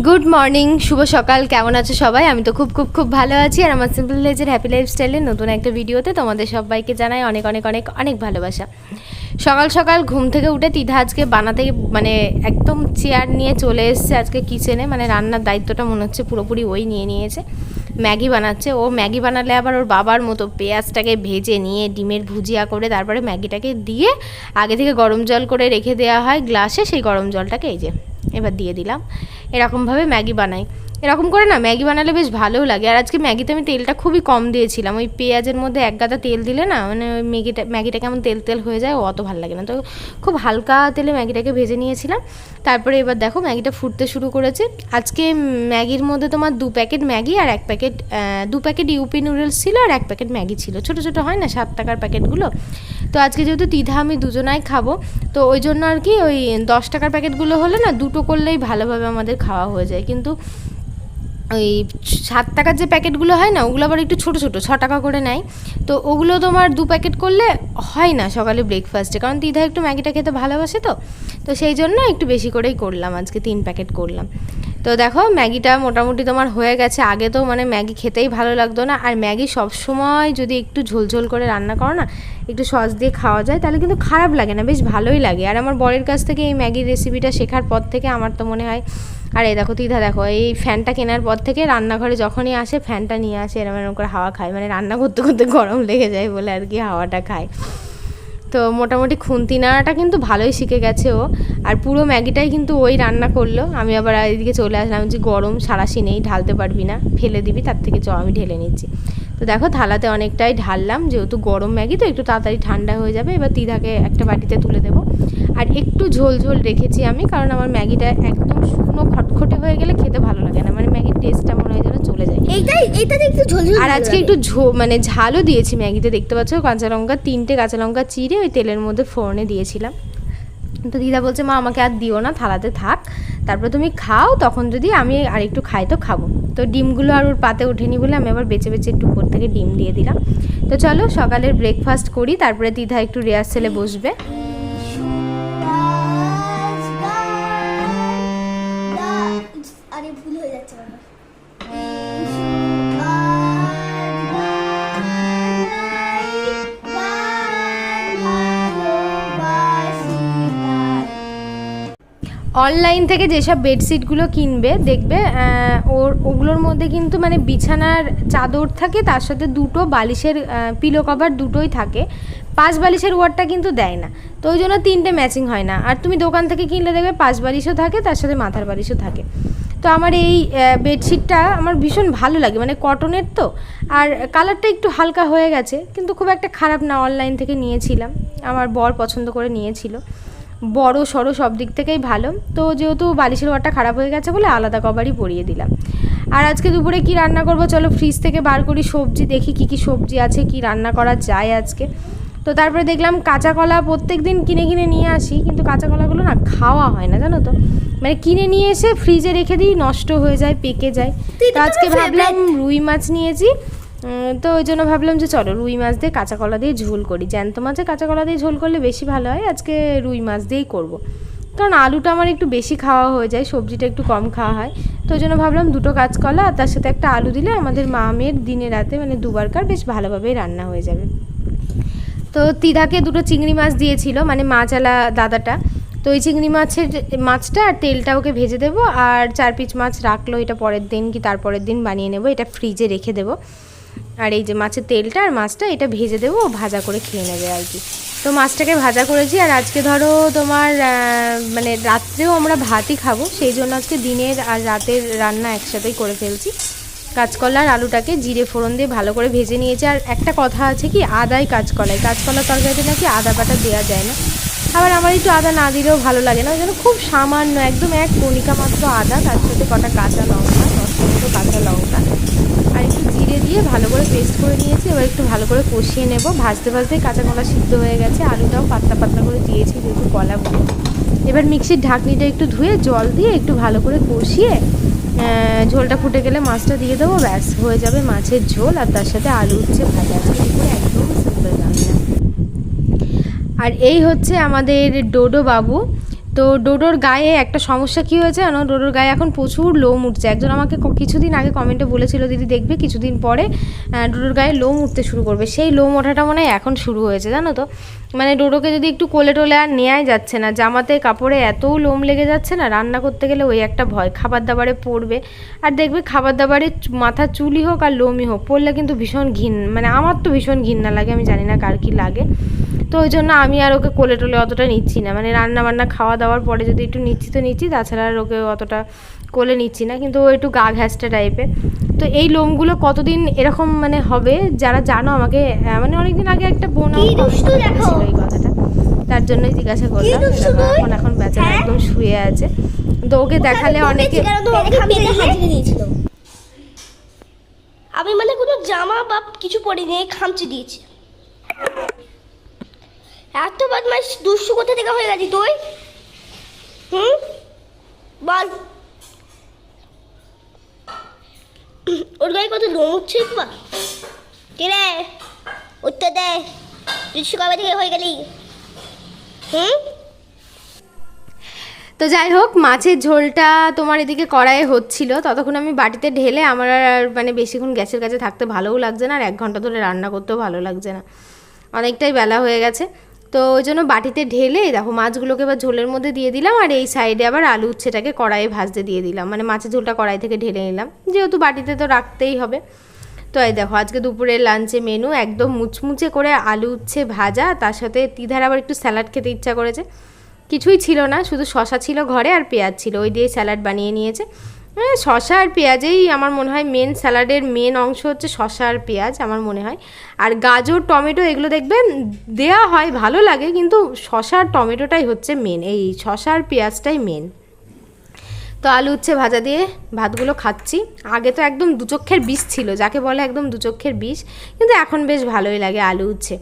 Good morning শুভ সকাল, কেমন আছো সবাই? আমি তো খুব খুব খুব ভালো আছি। আর আমার সিম্পল লেজের হ্যাপি লাইফস্টাইলের নতুন একটা ভিডিওতে তোমাদের সবাইকে জানাই অনেক অনেক অনেক অনেক ভালোবাসা। সকাল সকাল ঘুম থেকে উঠে তিধা আজকে বানাতে মানে একদম চেয়ার নিয়ে চলে এসছে আজকে কিচেনে মানে রান্নার দায়িত্বটা মনে হচ্ছে পুরোপুরি ওই নিয়ে নিয়েছে। ম্যাগি বানাচ্ছে। ও ম্যাগি বানালে আবার ওর বাবার মতো পেঁয়াজটাকে ভেজে নিয়ে ডিমের ভুজিয়া করে তারপরে ম্যাগিটাকে দিয়ে আগে থেকে গরম জল করে রেখে দেওয়া হয় গ্লাসে। সেই গরম জলটাকে এই যে এবার দিয়ে দিলাম। এরকমভাবে ম্যাগি বানাই। এরকম করে না ম্যাগি বানালে বেশ ভালোও লাগে। আর আজকে ম্যাগিতে আমি তেলটা খুবই কম দিয়েছিলাম। ওই পেঁয়াজের মধ্যে এক গাদা তেল দিলে না মানে ওই ম্যাগিটা ম্যাগিটা কেমন তেল তেল হয়ে যায়, অত ভালো লাগে না। তো খুব হালকা তেলে ম্যাগিটাকে ভেজে নিয়েছিলাম। তারপরে এবার দেখো ম্যাগিটা ফুটতে শুরু করেছে। আজকে ম্যাগির মধ্যে তোমার দু প্যাকেট ম্যাগি আর এক প্যাকেট দু প্যাকেট ইউপি নুডলস ছিল আর এক প্যাকেট ম্যাগি ছিল। ছোটো ছোটো হয় না সাত টাকার প্যাকেটগুলো? তো আজকে যেহেতু তিধা আমি দুজনাই খাব, তো ওই জন্য আর কি ওই দশ টাকার প্যাকেটগুলো হলে না দুটো করলেই ভালোভাবে আমাদের খাওয়া হয়ে যায়। কিন্তু ওই সাত টাকার যে প্যাকেটগুলো হয় না, ওগুলো আবার একটু ছোটো ছোটো, ছ টাকা করে নেয়। তো ওগুলো তোমার দু প্যাকেট করলে হয় না সকালে ব্রেকফাস্টে কারণ দিদা একটু ম্যাগিটা খেতে ভালোবাসে তো। তো সেই জন্য একটু বেশি করেই করলাম, আজকে তিন প্যাকেট করলাম। তো দেখো, ম্যাগিটা মোটামুটি তোমার হয়ে গেছে। আগে তো মানে ম্যাগি খেতেই ভালো লাগতো না। আর ম্যাগি সবসময় যদি একটু ঝোলঝোল করে রান্না করো না, একটু সস দিয়ে খাওয়া যায়, তাহলে কিন্তু খারাপ লাগে না। বেশ ভালোই লাগে। আর আমার বরের কাছ থেকে এই ম্যাগির রেসিপিটা শেখার পর থেকে আমার তো মনে হয় আর এই দেখো তিধা দেখো, এই ফ্যানটা কেনার পর থেকে রান্নাঘরে যখনই আসে, ফ্যানটা নিয়ে আসে, এরম এরকম করে হাওয়া খায়। মানে রান্না করতে করতে গরম লেগে যায় বলে আর কি হাওয়াটা খায়। তো মোটামুটি খুন্তি নাড়াটা কিন্তু ভালোই শিখে গেছে ও। আর পুরো ম্যাগিটাই কিন্তু ওই রান্না করল। আমি আবার এদিকে চলে আসলাম যে গরম সারাশি নেই, ঢালতে পারবি না, ফেলে দিবি, তার থেকে চ, আমি ঢেলে নিচ্ছি। তো দেখো থালাতে অনেকটাই ঢাললাম যেহেতু গরম ম্যাগি তো একটু তাড়াতাড়ি ঠান্ডা হয়ে যাবে। এবার তিধাকে একটা বাটিতে তুলে দেবো। আর একটু ঝোল ঝোল রেখেছি আমি কারণ আমার ম্যাগিটা একদম শুকনো খটখটে হয়ে গেলে খেতে ভালো লাগে না। মানে ম্যাগির টেস্টটা মনে হয় যেন চলে যায়। এইটাই এইটাতে একটু ঝোল ঝোল আর আজকে একটু ঝো মানে ঝালও দিয়েছি ম্যাগিতে দেখতে পাচ্ছ? কাঁচা লঙ্কা তিনটে কাঁচা লঙ্কা চিড়ে ওই তেলের মধ্যে ফোড়নে দিয়েছিলাম। তো দিদা বলছে মা আমাকে আর দিও না থালাতে থাক। তারপরে তুমি খাও তখন যদি আমি আর একটু খাই তো খাব। তো ডিমগুলো আর ওর পাতে ওঠেনি বলে আমি আবার বেছে বেছে একটু উপর থেকে ডিম দিয়ে দিলাম। তো চলো সকালের ব্রেকফাস্ট করি, তারপরে দ্বিধা একটু রেয়ার সেলে বসবে। অনলাইন থেকে যেসব বেডশিটগুলো কিনবে, দেখবে ওর, ওগুলোর মধ্যে কিন্তু মানে বিছানার চাদর থাকে, তার সাথে দুটো বালিশের পিলো কভার দুটোই থাকে। পাঁচ বালিশের ওয়ার্ডটা কিন্তু দেয় না। তো ওই জন্য তিনটে ম্যাচিং হয় না। আর তুমি দোকান থেকে কিনলে দেখবে পাঁচ বালিশও থাকে, তার সাথে মাথার বালিশও থাকে। তো আমার এই বেডশিটটা আমার ভীষণ ভালো লাগে মানে কটনের তো। আর কালারটা একটু হালকা হয়ে গেছে, কিন্তু খুব একটা খারাপ না অনলাইন থেকে নিয়েছিলাম। আমার বর পছন্দ করে নিয়েছিল। বড় সড়ো সব দিক থেকেই ভালো। তো যেহেতু বালিশের ওয়ারটা খারাপ হয়ে গেছে বলে আলাদা কভারই পরিয়ে দিলাম। আর আজকে দুপুরে কি রান্না করব চলো ফ্রিজ থেকে বার করি সবজি দেখি কি কি সবজি আছে কি রান্না করা যায় আজকে। তো তারপরে দেখলাম কাঁচা কলা প্রত্যেক দিন কিনে কিনে নিয়ে আসি কিন্তু কাঁচা কলাগুলো না খাওয়া হয় না জানো তো? মানে কিনে নিয়ে এসে ফ্রিজে রেখে দিই নষ্ট হয়ে যায় পেকে যায়। তো আজকে ভাবলাম রুই মাছ নিয়েছি। তো ওই জন্য ভাবলাম যে চলো রুই মাছ দিয়ে কাঁচা কলা দিয়ে ঝোল করি। জ্যান্ত মাছে কাঁচা কলা দিয়ে ঝোল করলে বেশি ভালো হয়, আজকে রুই মাছ দিয়েই করব। কারণ আলুটা আমার একটু বেশি খাওয়া হয়ে যায়, সবজিটা একটু কম খাওয়া হয়। তো ওই জন্য ভাবলাম দুটো কাঁচকলা আর তার সাথে একটা আলু দিলে আমাদের মামের দিনে রাতে মানে দুবারকার বেশ ভালোভাবেই রান্না হয়ে যাবে। তো তিধাকে দুটো চিংড়ি মাছ দিয়েছিল মানে মাছালা দাদাটা। তো ওই চিংড়ি মাছের মাছটা আর তেলটা ওকে ভেজে দেবো, আর চার পিস মাছ রাখল, এটা পরের দিন কি তারপরের দিন বানিয়ে নেব, এটা ফ্রিজে রেখে দেবো। আর এই যে মাছের তেলটা আর মাছটা, এটা ভেজে দেবো ভাজা করে খেয়ে নেবে আর কি। তো মাছটাকে ভাজা করেছি, আর আজকে ধরো তোমার মানে রাত্রেও আমরা ভাতই খাব, সেই জন্য আজকে দিনের আর রাতের রান্না একসাথেই করে ফেলছি। কাঁচকলা আর আলুটাকে জিরে ফোড়ন দিয়ে ভালো করে ভেজে নিয়েছি, আর একটা কথা আছে কি, আদায় কাঁচকলায়। কাঁচকলা তরকারিতে নাকি আদা বাটা দেওয়া যায় না। আবার আমার একটু আদা না দিলেও ভালো লাগে না, ওই জন্য খুব সামান্য, একদম এক কণিকা মাত্র আদা, তার সাথে কটা কাঁচা লঙ্কা মতো কাঁচা লঙ্কা আর দিয়ে ভালো করে পেস্ট করে নিয়েছি। এবার একটু ভালো করে কষিয়ে নেব। ভাজতে ভাজতে কাঁচা কলা সিদ্ধ হয়ে গেছে। আলুটাও পাতলা পাতলা করে দিয়েছি, যেহেতু কলা বলে এবার মিক্সির ঢাকনিটা একটু ধুয়ে জল দিয়ে একটু ভালো করে কষিয়ে ঝোলটা ফুটে গেলে মাছটা দিয়ে দেবো। ব্যাস, হয়ে যাবে মাছের ঝোল। আর তার সাথে আলু হচ্ছে ভাজা। একদম রান্না আর এই হচ্ছে আমাদের ডোডো বাবু। তো ডোডোর গায়ে একটা সমস্যা কী হয়েছে জানো? ডোডোর গায়ে এখন প্রচুর লোম উঠছে। একজন আমাকে কিছুদিন আগে কমেন্টে বলেছিল, দিদি, দেখবে কিছুদিন পরে ডোডোর গায়ে লোম উঠতে শুরু করবে। সেই লোম ওঠাটা মনে হয় এখন শুরু হয়েছে, জানো তো? মানে ডোডোকে যদি একটু কোলে টোলে আর নেওয়াই যাচ্ছে না, জামাতে, কাপড়ে এত লোম লেগে যাচ্ছে না, রান্না করতে গেলে ওই একটা ভয়। খাবার দাবারে পড়বে। আর দেখবে খাবার দাবারে চু- মাথার চুলই হোক আর লোমই হোক, পড়লে কিন্তু ভীষণ ঘিন মানে আমার তো ভীষণ ঘিন্না লাগে, আমি জানি না কার কী লাগে। তো ওই জন্য আমি আর ওকে কোলে টোলে অতটা নিচ্ছি না। মানে রান্না বান্না খাওয়া দাওয়ার পরে যদি একটু নিচ্ছি তো নিচ্ছি তাছাড়া আর ওকে অতটা কোলে নিচ্ছি না। কিন্তু ও একটু গা ঘ্যাসটা টাইপের তো এই লোমগুলো কতদিন এরকম মানে হবে? যারা জানো আমাকে মানে অনেকদিন আগে একটা বোন এই কথাটা। তার জন্যই জিজ্ঞাসা করলাম? এখন এখন বেচারা হ্যাঁ? একদম শুয়ে আছে। তো ওকে দেখালে অনেকে দিয়েছিল আমি মানে কোনো জামা বা কিছু পরিনি খামচি দিয়েছি। এত বদমাস দুষ্টু কোথা থেকে হয়ে গেছি তুই? হুম? বল। ওর গায়ে কত লোম উঠছে বা? কে রে? উত্তর দে। দুষ্টু কবে থেকে হয়ে গেলি? হুম? তো যাই হোক, মাছের ঝোলটা তোমার এদিকে কড়াইয়ে হচ্ছিল। ততক্ষণ আমি বাটিতে ঢেলে আমার আর মানে বেশিক্ষণ গ্যাসের কাছে থাকতে ভালোও লাগছে না, আর এক ঘণ্টা ধরে রান্না করতেও ভালো লাগছে না। অনেকটাই বেলা হয়ে গেছে। তো ওই জন্য বাটিতে ঢেলে, দেখো মাছগুলোকে এবার ঝোলের মধ্যে দিয়ে দিলাম আর এই সাইডে আবার আলু উচ্ছেটাকে কড়াইয়ে ভাজতে দিয়ে দিলাম। মানে মাছের ঝোলটা কড়াই থেকে ঢেলে নিলাম। যেহেতু বাটিতে তো রাখতেই হবে। তো এই দেখো, আজকে দুপুরের লাঞ্চে মেনু একদম মুচমুচে করে আলু উচ্ছে ভাজা, তার সাথে তিধার আবার একটু স্যালাড খেতে ইচ্ছা করেছে। কিছুই ছিল না, শুধু শশা ছিল ঘরে আর পেঁয়াজ ছিল, ওই দিয়ে স্যালাড বানিয়ে নিয়েছে। শশা আর পেঁয়াজেই আমার মনে হয় মেন স্যালাডের মেন অংশ হচ্ছে শশা আর পেঁয়াজ আমার মনে হয়। আর গাজর, টমেটো এগুলো দেখবে দেয়া হয়, ভালো লাগে, কিন্তু শশা আর টমেটোটাই হচ্ছে মেন এই শশা আর পেঁয়াজটাই মেন তো আলু উচ্ছে ভাজা দিয়ে ভাতগুলো খাচ্ছি। আগে তো একদম দুচক্ষের বিষ ছিল, যাকে বলে একদম দুচক্ষের বিষ, কিন্তু এখন বেশ ভালোই লাগে আলু উচ্ছে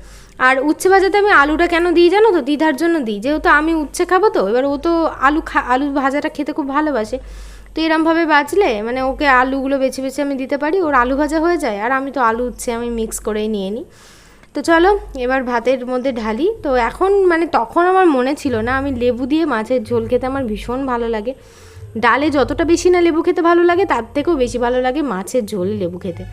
আর উচ্ছে ভাজাতে আমি আলুটা কেন দিই জানো তো? দিদার জন্য দিই। যেহেতু আমি উচ্ছে খাব তো, এবার ও তো আলু খা আলু ভাজাটা খেতে খুব ভালোবাসে। তো এরমভাবে বাজলে মানে ওকে আলুগুলো বেছে বেছে আমি দিতে পারি, ওর আলু ভাজা হয়ে যায়, আর আমি তো আলু উচ্ছে আমি মিক্স করেই নিয়ে নিই। তো চলো, এবার ভাতের মধ্যে ঢালি। তো এখন মানে তখন আমার মনে ছিল না, আমি লেবু দিয়ে মাছের ঝোল খেতে আমার ভীষণ ভালো লাগে। ডালে যতটা বেশি না লেবু খেতে ভালো লাগে, তার থেকেও বেশি ভালো লাগে মাছের ঝোল লেবু খেতে।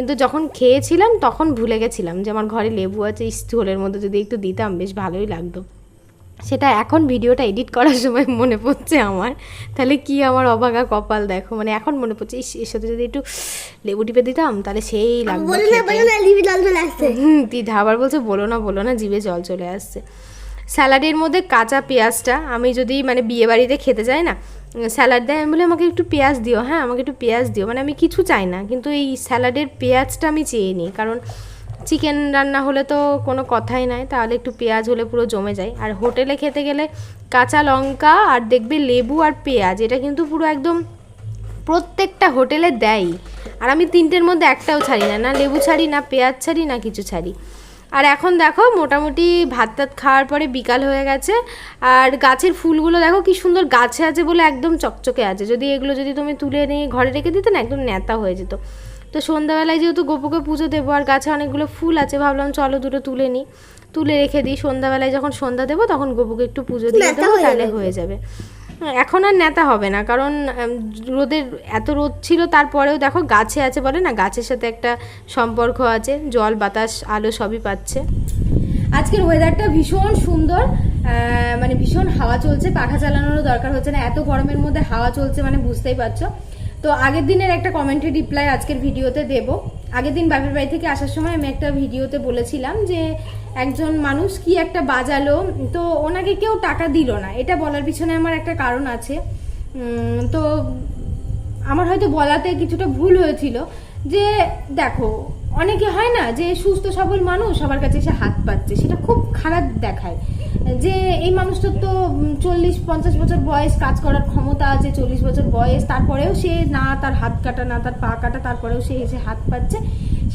কিন্তু যখন খেয়েছিলাম তখন ভুলে গেছিলাম যে আমার ঘরে লেবু আছে ঝোলের মধ্যে যদি একটু দিতাম বেশ ভালোই লাগতো। সেটা এখন ভিডিওটা এডিট করার সময় মনে পড়ছে আমার। তাহলে কি আমার অবাগা কপাল দেখো? মানে এখন মনে পড়ছে এর সাথে যদি একটু লেবু টিপে দিতাম তাহলে সেই দিদা আবার বলছে বলো না বলো না জিভে জল চলে আসছে। স্যালাডের মধ্যে কাঁচা পেঁয়াজটা আমি যদি মানে বিয়ে বাড়িতে খেতে যাই না স্যালাড দেয়, আমি বলি, আমাকে একটু পেঁয়াজ দিও। হ্যাঁ আমাকে একটু পেঁয়াজ দিও। মানে আমি কিছু চাই না, কিন্তু এই স্যালাডের পেঁয়াজটা আমি চেয়ে নিই। কারণ চিকেন রান্না হলে তো কোনো কথাই নাই, তাহলে একটু পেঁয়াজ হলে পুরো জমে যায়। আর হোটেলে খেতে গেলে কাঁচা লঙ্কা আর দেখবে লেবু আর পেঁয়াজ, এটা কিন্তু পুরো একদম প্রত্যেকটা হোটেলে দেয় আর আমি তিনটের মধ্যে একটাও ছাড়ি না না লেবু ছাড়ি, না পেঁয়াজ ছাড়ি, না কিছু ছাড়ি। আর এখন দেখো মোটামুটি ভাত টাত খাওয়ার পরে বিকাল হয়ে গেছে। আর গাছের ফুলগুলো দেখো কি সুন্দর গাছে আছে বলে একদম চকচকে আছে। যদি এগুলো যদি তুমি তুলে নিয়ে ঘরে রেখে দিতে না একদম ন্যাতা হয়ে যেত। তো সন্ধ্যাবেলায় যেহেতু গোপুকে পুজো দেবো আর গাছে অনেকগুলো ফুল আছে ভাবলাম চলো দুটো তুলে নিই। তুলে রেখে দিই। সন্ধ্যাবেলায় যখন সন্ধ্যা দেবো তখন গোপুকে একটু পুজো দিয়ে দেবো তাহলে হয়ে যাবে। এখন আর নেতা হবে না, কারণ রোদের, এত রোদ ছিল তারপরেও দেখো গাছে আছে বলে না, গাছের সাথে একটা সম্পর্ক আছে, জল, বাতাস, আলো সবই পাচ্ছে। আজকের ওয়েদারটা ভীষণ সুন্দর মানে ভীষণ হাওয়া চলছে, পাখা চালানোরও দরকার হচ্ছে না, এত গরমের মধ্যে হাওয়া চলছে মানে বুঝতেই পারছ। তো আগের দিনের একটা কমেন্টের রিপ্লাই আজকের ভিডিওতে দেব। আগের দিন বাপের বাড়ি থেকে আসার সময় আমি একটা ভিডিওতে বলেছিলাম যে একজন মানুষ কি একটা বাজালো? তো ওনাকে কেউ টাকা দিল না। এটা বলার পিছনে আমার একটা কারণ আছে। তো আমার হয়তো বলাতে কিছুটা ভুল হয়েছিল যে, দেখো, অনেকে হয় না যে সুস্থ সবল মানুষ সবার কাছে এসে হাত পাচ্ছে। সেটা খুব খারাপ দেখায়। যে এই মানুষটার তো চল্লিশ, পঞ্চাশ বছর বয়স কাজ করার ক্ষমতা আছে, চল্লিশ বছর বয়স, তারপরেও সে না তার হাত কাটা, না তার পা কাটা, তারপরেও সে এসে হাত পাচ্ছে।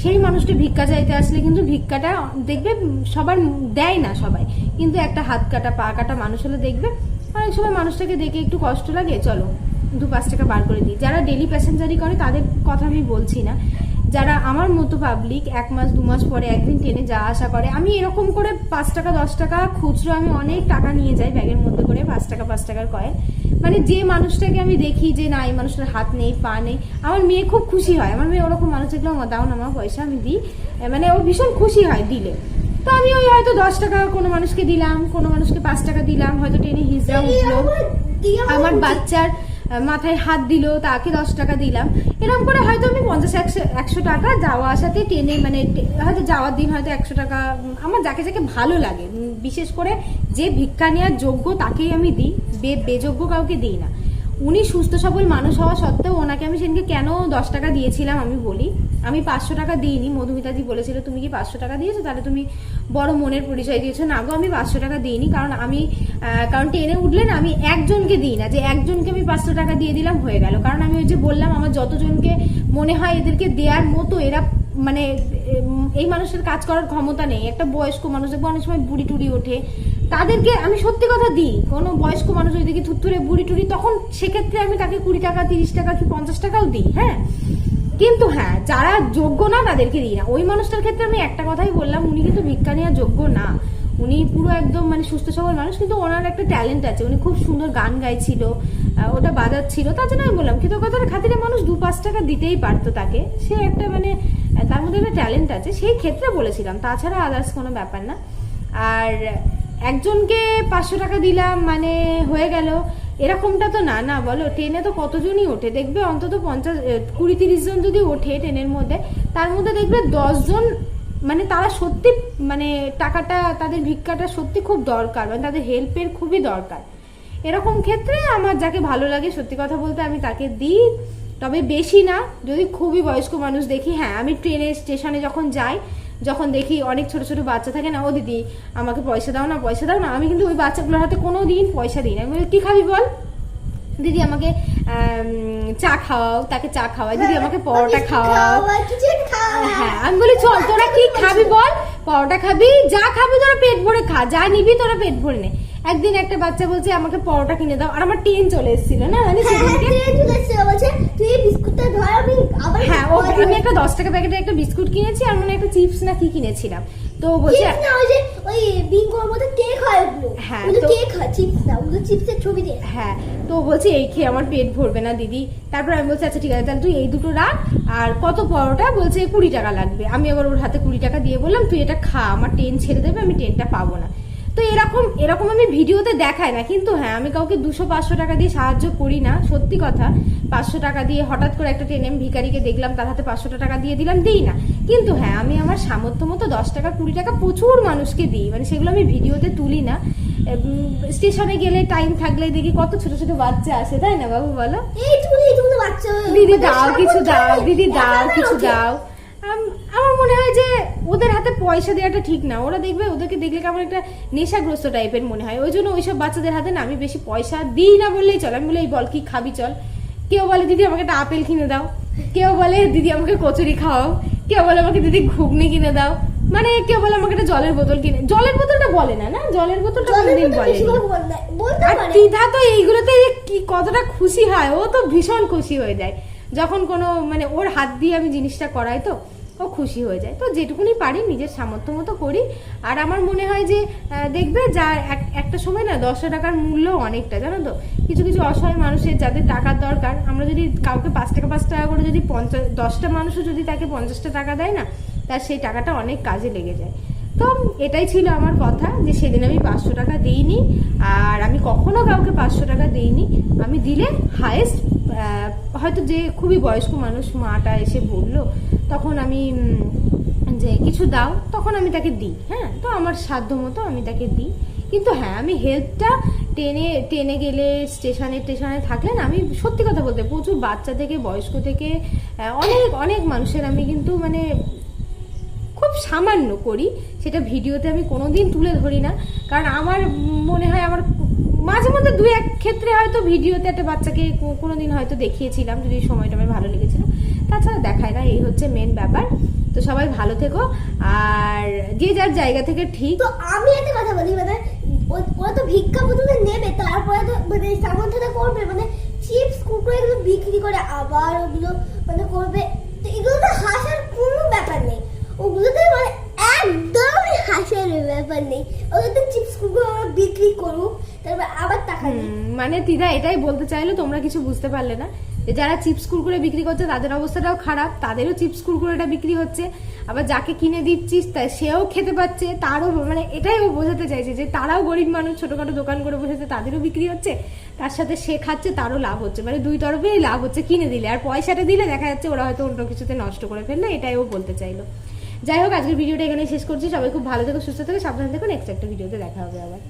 সেই মানুষটা ভিক্ষা চাইতে আসলে কিন্তু ভিক্ষাটা দেখবে সবার দেয় না সবাই। কিন্তু একটা হাত কাটা, পা কাটা মানুষ হলে দেখবে, অনেক সময় মানুষটাকে দেখে একটু কষ্ট লাগে, চলো দু পাঁচ টাকা বার করে দিই। যারা ডেলি প্যাসেঞ্জারি করে, তাদের কথা আমি বলছি না। যারা আমার মতো পাবলিক এক মাস দু মাস পরে একদিন ট্রেনে যাওয়া আসা করে আমি এরকম করে পাঁচ টাকা দশ টাকা খুচরো আমি অনেক টাকা নিয়ে যাই ব্যাগের মধ্যে করে পাঁচ টাকা পাঁচ টাকার কয়েন। মানে যে মানুষটাকে আমি দেখি যে না এই মানুষটার হাত নেই পা নেই আমার মেয়ে খুব খুশি হয়। আমার মেয়ে ওরকম মানুষ দেখলে আমার দাও না আমার পয়সা আমি দিই। মানে ও ভীষণ খুশি হয় দিলে। তো আমি ওই হয়তো দশ টাকা কোনো মানুষকে দিলাম কোনো মানুষকে পাঁচ টাকা দিলাম হয়তো ট্রেনে হিজড়া উঠল। আমার বাচ্চার মাথায় হাত দিল, তাকে দশ টাকা দিলাম। এরকম করে হয়তো আমি পঞ্চাশ, একশো একশো টাকা যাওয়া আসাতে ট্রেনে মানে হয়তো যাওয়ার দিন হয়তো একশো টাকা আমার যাকে যাকে ভালো লাগে বিশেষ করে যে ভিক্ষা নেওয়ার যোগ্য তাকেই আমি দিই, বে, বেযোগ্য কাউকে দিই না। উনি সুস্থ সবল মানুষ হওয়া সত্ত্বেও ওনাকে আমি সেদিনকে কেন দশ টাকা দিয়েছিলাম আমি বলি? আমি পাঁচশো টাকা দিইনি। মধুমিতাদি বলেছিল, তুমি কি পাঁচশো টাকা দিয়েছ? তাহলে তুমি বড় মনের পরিচয় দিয়েছ। না গো, আমি পাঁচশো টাকা দিইনি। কারণ আমি কারণ ট্রেনে উঠলেন আমি একজনকে দিই না। যে একজনকে আমি পাঁচশো টাকা দিয়ে দিলাম, হয়ে গেল। কারণ আমি ওই যে বললাম, আমার যতজনকে মনে হয় এদেরকে দেওয়ার মতো এরা মানে এই মানুষের কাজ করার ক্ষমতা নেই। একটা বয়স্ক মানুষ দেখব অনেক সময় বুড়ি টুড়ি ওঠে। তাদেরকে আমি সত্যি কথা দিই, কোনো বয়স্ক মানুষ যদি দিকে থুত্তুরে বুড়ি টুড়ি, তখন সেক্ষেত্রে আমি তাকে কুড়ি টাকা, তিরিশ টাকা কি পঞ্চাশ টাকাও দিই হ্যাঁ? কিন্তু হ্যাঁ যারা যোগ্য না, তাদেরকে দিই না। ওই মানুষটার ক্ষেত্রে আমি একটা কথাই বললাম, উনি কিন্তু ভিক্ষা নেওয়া যোগ্য না। উনি পুরো একদম মানে সুস্থ সবল মানুষ, কিন্তু ওনার একটা ট্যালেন্ট আছে। উনি খুব সুন্দর গান গাইছিল ওটা বাজাচ্ছিল, তার জন্য আমি বললাম কথার খাতিরে মানুষ দু পাঁচ টাকা দিতেই পারতো তাকে। সে একটা মানে তার মধ্যে একটা ট্যালেন্ট আছে, সেই ক্ষেত্রে বলেছিলাম। তাছাড়া আদার্স কোনো ব্যাপার না। আর একজনকে পাঁচশো টাকা দিলাম মানে হয়ে গেল। এরকমটা তো না না বলো, ট্রেনে তো কতজনই ওঠে? দেখবে অন্তত পঞ্চাশ কুড়ি তিরিশ জন যদি ওঠে ট্রেনের মধ্যে, তার মধ্যে দেখবে দশজন মানে তারা সত্যি মানে টাকাটা, তাদের ভিক্ষাটা সত্যি খুব দরকার মানে তাদের হেল্পের খুবই দরকার। এরকম ক্ষেত্রে আমার যাকে ভালো লাগে, সত্যি কথা বলতে আমি তাকে দিই। তবে বেশি না, যদি খুবই বয়স্ক মানুষ দেখি হ্যাঁ আমি ট্রেনে, স্টেশনে যখন যাই যখন দেখি অনেক ছোট ছোট বাচ্চা থাকে না ও দিদি আমাকে পয়সা দাও না পয়সা দাও না। আমি কিন্তু ওই বাচ্চাগুলোর হাতে কোনো দিন পয়সা দিই না। আমি বলি, কি খাবি বল? দিদি আমাকে আম, চা খাওয়াও তাকে চা খাওয়াই। দিদি আমাকে পরোটা খাওয়াও। হ্যাঁ আমি বলি চল তোরা কি খাবি বল? পরোটা খাবি যা খাবি তোরা পেট ভরে খা যা নিবি তোরা পেট ভরে নে। একদিন একটা বাচ্চা বলছে আমাকে পরোটা কিনে দাও। আর আমার ট্রেন চলে এসেছিল না মানে বলছে তুই বিস্কুটটা ধর আমি আবার হ্যাঁ আমি একটা দশ টাকা প্যাকেটে একটা বিস্কুট কিনেছি আর মানে একটা চিপস না কি কিনেছিলাম। তো বলছে না ওই যে ওই বিঙ্গোর মধ্যে কেক হয় ওগুলো। হ্যাঁ, ওগুলো তো- কেক হয় চিপস না ওগুলো চিপসের ছবি দিয়ে। হ্যাঁ তো বলছে এই খেয়ে আমার পেট ভরবে না দিদি। তারপর আমি বলছি আচ্ছা ঠিক আছে তাহলে তুই এই দুটো রাখ আর কত পরোটা? বলছে কুড়ি টাকা লাগবে। আমি আবার ওর হাতে কুড়ি টাকা দিয়ে বললাম তুই এটা খা আমার ট্রেন ছেড়ে দেবে আমি ট্রেনটা পাবো না। তো এরকম এরকম আমি ভিডিওতে দেখাই না। কিন্তু হ্যাঁ আমি কাউকে দুশো পাঁচশো টাকা দিয়ে সাহায্য করি না সত্যি কথা। পাঁচশো টাকা দিয়ে হঠাৎ করে একটা ট্রেনে ভিখারিকে দেখলাম তার হাতে পাঁচশো টাকা দিয়ে দিলাম দিই না। কিন্তু হ্যাঁ আমি আমার সামর্থ্য মতো দশ টাকা কুড়ি টাকা প্রচুর মানুষকে দিই। মানে সেগুলো আমি ভিডিওতে তুলি না। স্টেশনে গেলে টাইম থাকলে দেখি কত ছোট ছোট বাচ্চা আসে তাই না বাবু বলো? দিদি দাও কিছু দাও দিদি দাও কিছু দাও। আমার মনে হয় যে ওদের হাতে পয়সা দেওয়াটা ঠিক না। ওরা দেখবে ওদেরকে দেখলে কেমন একটা নেশাগ্রস্ত টাইপের মনে হয়। ওই জন্য ওইসব বাচ্চাদের হাতে না আমি বেশি পয়সা দিই না বললেই চল। আমি বলি এই বল কি খাবি চল। কেউ বলে দিদি আমাকে একটা আপেল কিনে দাও। কেউ বলে দিদি আমাকে কচুরি খাওয়াও। কেউ বলে আমাকে দিদি ঘুগনি কিনে দাও। মানে কেউ বলে আমাকে একটা জলের বোতল কিনে জলের বোতলটা বলে না না? জলের বোতলটা কোনোদিন বলে আর তিধা তো এইগুলোতে কি কতটা খুশি হয় ও তো ভীষণ খুশি হয়ে যায়। যখন কোনো মানে ওর হাত দিয়ে আমি জিনিসটা করাই তো, ও খুশি হয়ে যায়। তো যেটুকুনি পারি নিজের সামর্থ্য মতো করি। আর আমার মনে হয় যে দেখবে যা এক- একটা সময় না দশশো টাকার মূল্য অনেকটা, জানো তো? কিছু কিছু অসহায় মানুষের যাদের টাকার দরকার, আমরা যদি কাউকে পাঁচ টাকা পাঁচ টাকা করে যদি পঞ্চাশ, দশটা মানুষও যদি তাকে পঞ্চাশটা টাকা দেয় না, তার সেই টাকাটা অনেক কাজে লেগে যায়। তো এটাই ছিল আমার কথা যে সেদিন আমি পাঁচশো টাকা দিইনি, আর আমি কখনো কাউকে পাঁচশো টাকা দিইনি। আমি দিলে হায়েস্ট হয়তো যে খুবই বয়স্ক মানুষ মাটা এসে বলল, তখন আমি যে কিছু দাও, তখন আমি তাকে দিই হ্যাঁ? তো আমার সাধ্য মতো আমি তাকে দিই। কিন্তু হ্যাঁ আমি হেল্পটা ট্রেনে ট্রেনে গেলে, স্টেশনে স্টেশনে থাকলে না আমি সত্যি কথা বলতে প্রচুর বাচ্চা থেকে, বয়স্ক থেকে অনেক অনেক মানুষের আমি কিন্তু মানে সামান্য করি, সেটা ভিডিওতে আমি কোনো দিন তুলে ধরি না। কারণ আমার মনে হয় আমার মাঝে মধ্যে দু এক ক্ষেত্রে হয়তো ভিডিওতে একটা বাচ্চাকে কোনো দিন হয়তো দেখিয়েছিলাম, যদি সময়টা আমার ভালো লেগেছিল। তাছাড়া দেখায় না, এই হচ্ছে মেন ব্যাপার। তো সবাই ভালো থেকো, আর যে যার জায়গা থেকে ঠিক তো আমি একটা কথা বলি মানে ওরা তো ভিক্ষা প্রথমে নেবে, তারপরে তো মানে সামর্থ্যটা করবে মানে চিপস কুকুর এগুলো বিক্রি করে আবার ওগুলো মানে করবে। তো এগুলো তো হাসার ওগুলোতে মানে একদমই হাসির ব্যাপার নেই। ওগুলোতে চিপস কুকুর আমরা বিক্রি করব তারপর আবার টাকা মানে দিদা এটাই বলতে চাইলো, তোমরা কিছু বুঝতে পারলে না। যারা চিপস কুরকুরে বিক্রি করছে, তাদের অবস্থাটাও খারাপ, তাদেরও চিপস কুরকুরেটা বিক্রি হচ্ছে। আবার যাকে কিনে দিচ্ছিস, তা সেও খেতে পাচ্ছে, তারও মানে এটাই ও বোঝাতে চাইছে যে তারাও গরিব মানুষ, ছোটখাটো দোকান করে বসেছে তাদেরও বিক্রি হচ্ছে, তার সাথে সে খাচ্ছে, তারও লাভ হচ্ছে। মানে দুই তরফেই লাভ হচ্ছে, কিনে দিলে। আর পয়সাটা দিলে দেখা যাচ্ছে ওরা হয়তো অন্য কিছুতে নষ্ট করে ফেললে, এটাই ও বলতে চাইলো। যাই হোক, আজকের ভিডিওটা এখানে শেষ করছি। সবাই খুব ভালো থেকো, সুস্থ থেকো, সাবধান থেকো। নেক্সট একটা ভিডিওতে দেখা হবে আবার।